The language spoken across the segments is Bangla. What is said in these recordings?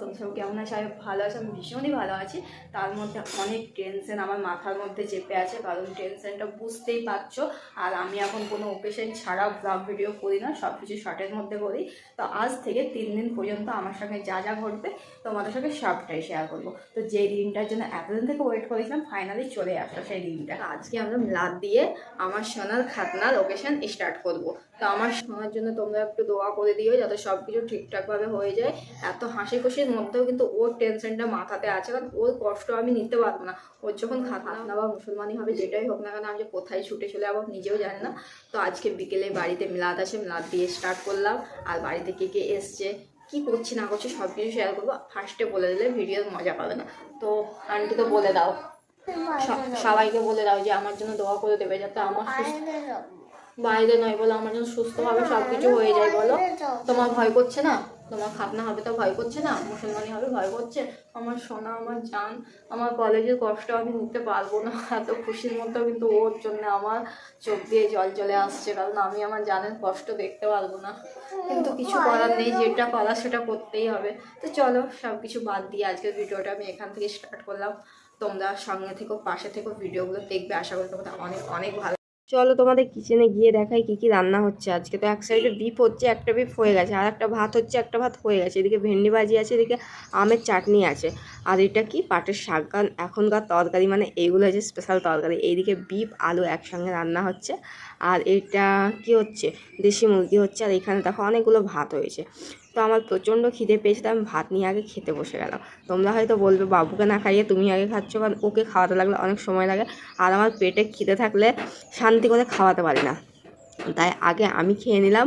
তোমরা সব কেমন আছে? আমি ভালো আছি, আমি ভীষণই ভালো আছি। তার মধ্যে অনেক টেনশন আমার মাথার মধ্যে চেপে আছে, কারণ টেনশনটা বুঝতেই পারছ। আর আমি এখন কোনো ওকেশন ছাড়া ব্লগ ভিডিও করি না সব কিছু শর্টের মধ্যে করি। তো আজ থেকে তিন দিন পর্যন্ত আমার সঙ্গে যা যা ঘটবে, তোমাদের সঙ্গে সবটাই শেয়ার করব। তো যে দিনটার জন্য এতদিন থেকে ওয়েট করেছিলাম ফাইনালি চলে আসলো সেই দিনটা। আজকে আমরা লাদ দিয়ে আমার সোনার খাতনা লোকেশন স্টার্ট করব। তো আমার শোনার জন্য তোমরা একটু দোয়া করে দিও যাতে সব কিছু ঠিকঠাকভাবে হয়ে যায়। এত হাসি খুশির মধ্যেও কিন্তু ওর টেনশনটা মাথাতে আছে কারণ ওর কষ্ট আমি নিতে পারব না। ওর যখন খাতনা বা মুসলমানি হবে যেটাই হোক না কেন আমি যে কোথায় ছুটে চলে যাব নিজেও জানি না। তো আজকে বিকেলে বাড়িতে মিলাদ আছে মিলাদ দিয়ে স্টার্ট করলাম। আর বাড়িতে কে কে এসছে কি করছি না করছি সব কিছু শেয়ার করব। ফার্স্টে বলে দিলে ভিডিওর মজা পাবে না। তো আন্টি তো বলে দাও। সবাইকে বলে দাও যে আমার জন্য দোয়া করে দেবে যাতে আমার বাইরে নয় বলো আমার জন্য সুস্থভাবে সব কিছু হয়ে যায়, বলো। তোমার ভয় করছে না? তোমার খাতনা হবে তো ভয় করছে না? মুসলমানি হবে, ভয় করছে? আমার সোনা, আমার জান, আমার কলেজের কষ্ট আমি নিতে পারব না। এত খুশির মধ্যেও কিন্তু ওর জন্য আমার চোখ দিয়ে জল চলে আসছে, কারণ আমি আমার জানের কষ্ট দেখতে পারব না। কিন্তু কিছু করার নেই, যেটা করা সেটা করতেই হবে। তো চলো সব কিছু বাদ দিয়ে আজকের ভিডিওটা আমি এখান থেকে স্টার্ট করলাম। তোমরা সঙ্গে থেকো, পাশে থেকো, ভিডিওগুলো দেখবে। আশা করি তোমাদের অনেক অনেক ভালো চলো তোমাদের কিচেনে গিয়ে দেখাই কি কি রান্না হচ্ছে। আজকে তো এক সাইডে বিফ হচ্ছে, একটা বিফ হয়ে গেছে, আর একটা ভাত হচ্ছে, একটা ভাত হয়ে গেছে। এদিকে ভেন্ডি ভাজি আছে, এদিকে আমের চাটনি আছে। আর এটা কি? পাটের শাক, কারণ এখনকার তরকারি মানে এইগুলো হচ্ছে স্পেশাল তরকারি। এইদিকে বিফ আলু একসঙ্গে রান্না হচ্ছে। আর এটা কি হচ্ছে? দেশি মুরগি হচ্ছে। আর এখানে দেখো অনেকগুলো ভাত হয়েছে। তো আমার প্রচণ্ড খিদে পেয়েছে, তো আমি ভাত নিয়ে আগে খেতে বসে গেলাম। তোমরা হয়তো বলবে, বাবুকে না খাইয়ে তুমি আগে খাচ্ছ কারণ ওকে খাওয়াতে লাগলে অনেক সময় লাগে। আর আমার পেটে খিদে থাকলে শান্তি করে খাওয়াতে পারি না। তাই আগে আমি খেয়ে নিলাম।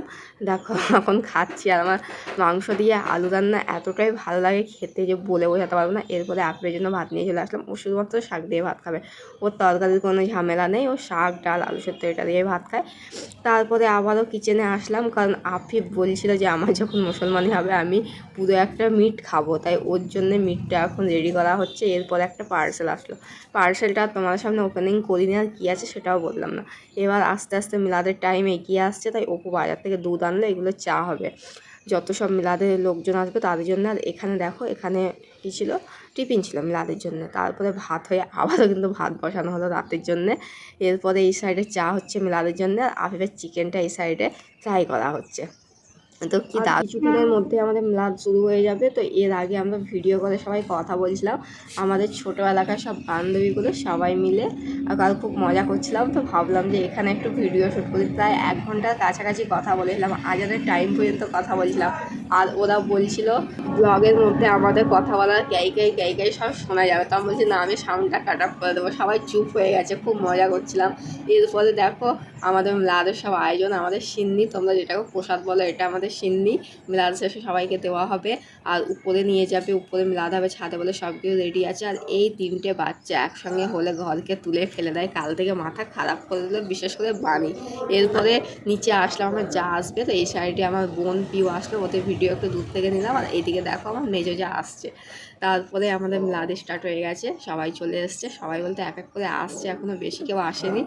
দেখো, এখন খাচ্ছি আর আমার মাংস দিয়ে আলু রান্না এতটাই ভালো লাগে খেতে যে বলে বোঝাতে পারব না। এরপরে আপনার জন্য ভাত নিয়ে চলে আসলাম। ও শুধুমাত্র শাক দিয়ে ভাত খাবে। ওর তরকারির কোনো ঝামেলা নেই। ও শাক, ডাল, আলু সেদ্ধ এটা দিয়ে ভাত খায়। তারপরে আবারও কিচেনে আসলাম। কারণ আফিফ বলছিল যে, আমার যখন মুসলমানি হবে, আমি পুরো একটা মিট খাব। তাই ওর জন্য মিটটা এখন রেডি করা হচ্ছে। এরপরে একটা পার্সেল আসলো। পার্সেলটা তোমাদের সামনে ওপেনিং করিনি আর কী আছে সেটাও বললাম না। এবার আস্তে আস্তে মিলাদের টাইম এগিয়ে আসছে, তাই অপু বাজার থেকে দুধ আনলে, এগুলো চা হবে। যত সব মিলাদের লোকজন আসবে তাদের জন্য, আর এখানে দেখো, এখানে কী ছিল? টিফিন ছিল মিলাদের জন্য। তারপরে ভাত হয়ে, আবারও কিন্তু ভাত বসানো হলো রাতের জন্যে। এরপরে এই সাইডে চা হচ্ছে মিলাদের জন্য, আর আফিফের চিকেনটা এই সাইডে ফ্রাই করা হচ্ছে। তো কি কিছুক্ষণের মধ্যে আমাদের মিলাদ শুরু হয়ে যাবে তো এর আগে আমরা ভিডিও করে সবাই কথা বলছিলাম। আমাদের ছোটোবেলাকার সব বান্ধবীগুলো সবাই মিলে আর কাল খুব মজা করছিলাম তো ভাবলাম যে এখানে একটু ভিডিও শ্যুট করি। প্রায় এক ঘণ্টার কাছাকাছি কথা বলেছিলাম আজানের টাইম পর্যন্ত কথা বলছিলাম। আর ওরা বলছিল ব্লগের মধ্যে আমাদের কথা বলার ক্যাই ক্যাই ক্যাই ক্যাই সব শোনা যাবে। তো আমি বলছি না আমি সাউন্ডটা কাট আপ করে দেবো। সবাই চুপ হয়ে গেছে খুব মজা করছিলাম। এরপরে দেখো আমাদের মিলাদের সব আয়োজন আমাদের সিন্নি তোমরা যেটাকে প্রসাদ বলো এটা আমাদের সিন্নি, মিলাদ শেষে সবাইকে দেওয়া হবে। আর উপরে নিয়ে যাবে, উপরে মিলাদ হবে ছাদে বলে সব কিছু রেডি আছে। আর এই তিনটে বাচ্চা একসঙ্গে হলে ঘরকে তুলে ফেলে দেয়। কাল থেকে মাথা খারাপ করে দিল, বিশেষ করে বাণী এরপরে নিচে আসলাম, আমার যা আসবে তো এই সাইডে আমার বোন পিউ আসলো, ওদের ভিডিও একটু দূর থেকে নিলাম। আর এইদিকে দেখো আমার মেজো যা আসছে। তারপরে আমাদের মিলাদ স্টার্ট হয়ে গেছে, সবাই চলে এসছে। সবাই বলতে এক এক করে আসছে এখনও বেশি কেউ আসেনি।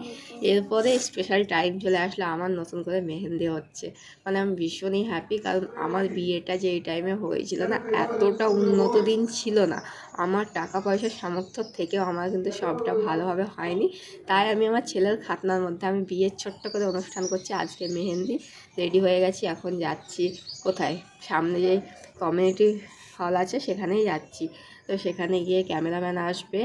এরপরে স্পেশাল টাইম চলে আসলো, আমার নতুন করে মেহেন্দি হচ্ছে। মানে আমি ভীষণই হ্যাপি কারণ আমার বিয়েটা যে এই টাইমে হয়েছিল না, এতটা উন্নত দিন ছিল না। আমার টাকা পয়সার সামর্থ্য থেকেও আমার কিন্তু সবটা ভালোভাবে হয়নি। তাই আমি আমার ছেলের খাতনার মধ্যে আমি বিয়ের ছোট্ট করে অনুষ্ঠান করছি, আজকে মেহেন্দি রেডি হয়ে গেছি, এখন যাচ্ছি কোথায়? সামনে যে কমিউনিটি হল আছে, সেখানেই যাচ্ছি। তো সেখানে গিয়ে ক্যামেরাম্যান আসবে।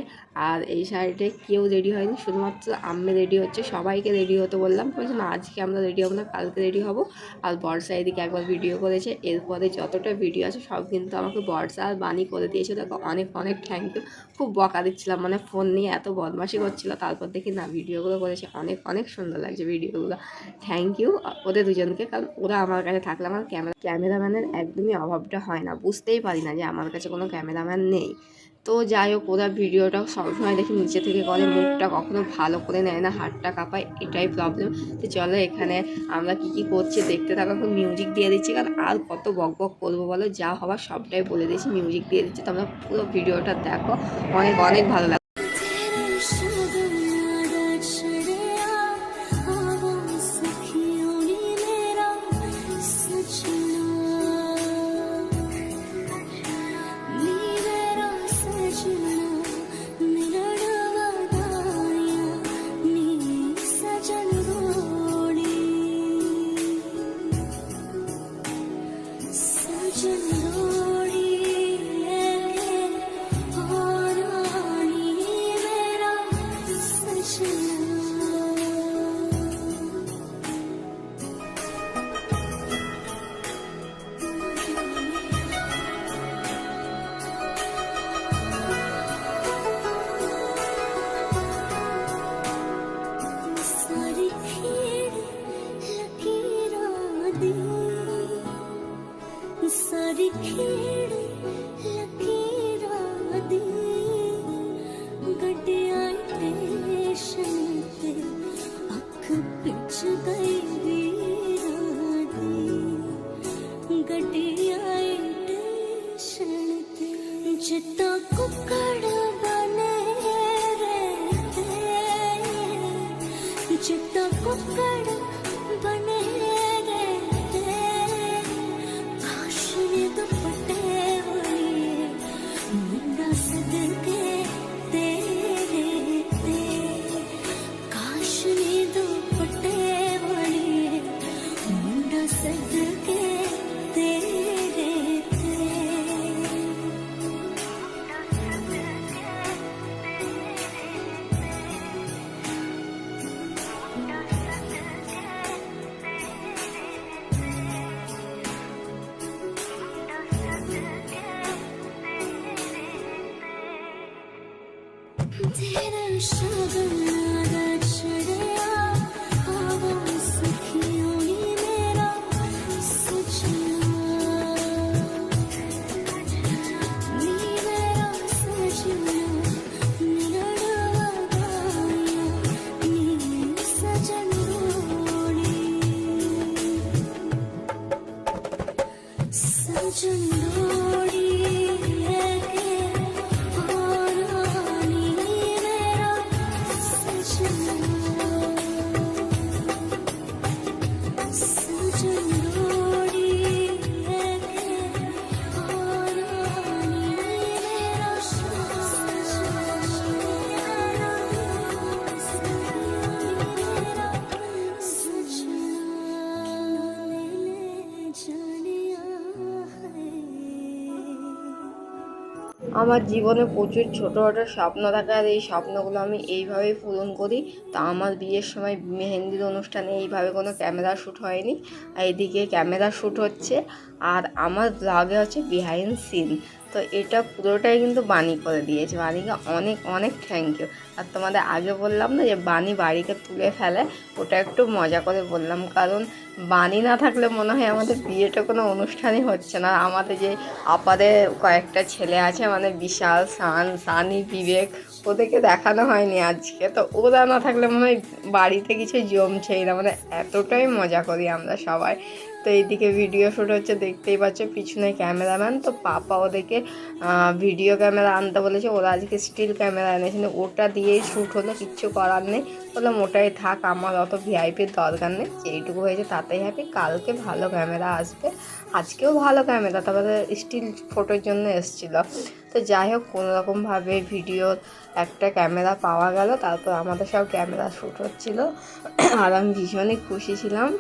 আর এই সাইডে কেউ রেডি হয়নি, শুধুমাত্র আমি রেডি হচ্ছে, সবাইকে রেডি হতে বললাম। বলছে, না, আজকে আমরা রেডি হব না, কালকে রেডি হব। আর বর্ষা এদিকে একবার ভিডিও করেছে, এরপরে যতটা ভিডিও আছে সব কিন্তু আমাকে বর্ষা আর বাণী করে দিয়েছে। দেখো, অনেক অনেক থ্যাংক ইউ খুব বকা দিচ্ছিলাম মানে ফোন নিয়ে এত বদমাশি করছিল। তারপর দেখি, না ভিডিওগুলো করেছে, অনেক অনেক সুন্দর লাগছে ভিডিওগুলো থ্যাংক ইউ ওদের দুজনকে, কারণ ওরা আমার কাছে থাকলে আমার ক্যামেরা, ক্যামেরাম্যানের একদমই অভাবটা হয় না। বুঝতেই পারি না যে আমার কাছে কোনো ক্যামেরাম্যান নেই। তো যাই হোক, ওরা ভিডিওটা সবসময় দেখি নিচে থেকে করে মুখটা কখনো ভালো করে নেয় না, হাতটা কাঁপায়, এটাই প্রবলেম তো চলো এখানে আমরা কি কি করছি, দেখতে থাকো, এখন মিউজিক দিয়ে দিচ্ছি, কারণ আর কত বক বক করব বলো, যা হবার সবটাই বলে দিয়েছি মিউজিক দিয়ে দিচ্ছি, তোমরা পুরো ভিডিওটা দেখো, অনেক অনেক ভালো লাগবে। கொஞ்சம் நோடி আমার জীবনে প্রচুর ছোটোখাটো স্বপ্ন থাকে আর এই স্বপ্নগুলো আমি এইভাবেই পূরণ করি। তা আমার বিয়ের সময় মেহেন্দির অনুষ্ঠানে এইভাবে কোনো ক্যামেরা শ্যুট হয়নি। এইদিকে ক্যামেরা শ্যুট হচ্ছে। আর আমার ব্লগে হচ্ছে বিহাইন্ড সিন তো এটা পুরোটাই কিন্তু বানি করে দিয়েছে। বানিকে অনেক অনেক থ্যাংক ইউ আর তোমাদের আগে বললাম না যে বানি বাড়িকে তুলে ফেলে, ওটা একটু মজা করে বললাম। কারণ বানি না থাকলে মনে হয় আমাদের বিয়েটা কোনো অনুষ্ঠানই হচ্ছে না। আমাদের যে আপাদের কয়েকটা ছেলে আছে মানে বিশাল, সান, সানি, বিবেক, ওদেরকে দেখানো হয়নি আজকে। তো ওরা না থাকলে মনে হয় বাড়িতে কিছু জমছেই না। মানে এতটাই মজা করি আমরা সবাই। তো এইদিকে ভিডিও শ্যুট হচ্ছে, দেখতেই পাচ্ছ, পিছনে ক্যামেরাম্যান তো পাপা ওদেরকে ভিডিও ক্যামেরা আনতে বলেছে। ওরা আজকে স্টিল ক্যামেরা এনেছিল ওটা দিয়েই শ্যুট হলো, কিচ্ছু করার নেই। বললাম ওটাই থাক, আমার অত ভিআইপির দরকার নেই। যেইটুকু হয়েছে, তাতেই হ্যাপি কালকে ভালো ক্যামেরা আসবে। আজকেও ভালো ক্যামেরা তারপরে স্টিল ফটোর জন্য এসছিল। তো যাই হোক কোনোরকমভাবে ভিডিওর একটা ক্যামেরা পাওয়া গেল। তারপর আমাদের সব ক্যামেরা শ্যুট হচ্ছিল। আর আমি ভীষণই খুশি ছিলাম।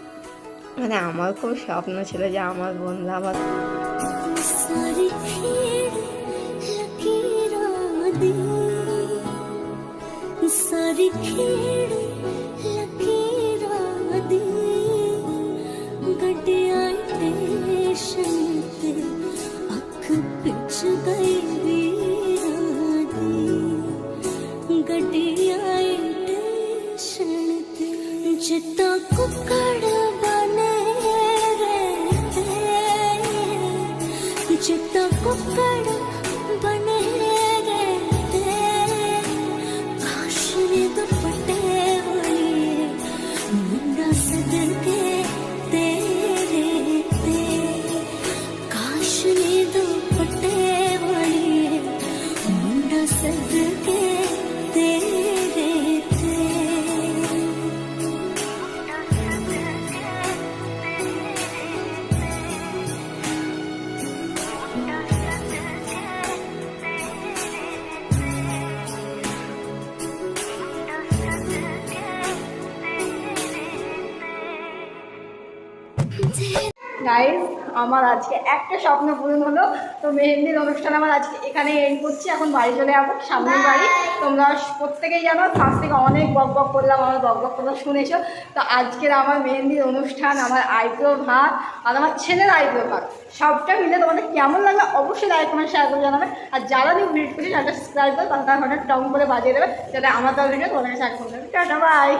মানে আমার খুব স্বপ্ন ছিল যে আমার বন্ধু আমার सारी खेड़ लकीरां दी सारी खेड़ लकीरां दी गड्डियां स्टेशन ते अख पिच गई গাইজ আমার আজকে একটা স্বপ্ন পূরণ হলো। তো মেহেন্দির অনুষ্ঠান আমার আজকে এখানে এন্ড করছি। এখন বাড়ি চলে যাব, সামনের বাড়ি। তোমরা প্রত্যেকেই জানো ফার্স্ট থেকে অনেক বক বক করলাম, আমার বক বক করলাম শুনেছো। তো আজকের আমার মেহেন্দির অনুষ্ঠান, আমার আইব্রো ভাত আর আমার ছেলের আইব্রো ভাত। সবটা মিলে তোমাদের কেমন লাগল অবশ্যই লাইক কমেন্ট শেয়ার করে জানাবে। আর যারা নিউ ভিডিও করছে তাদের সাবস্ক্রাইব করে তাদের ঘণ্টা টং করে বাজিয়ে দেবে। যাতে আমার তার ভিডিও তোমাদের কাছে এক টাটা বাই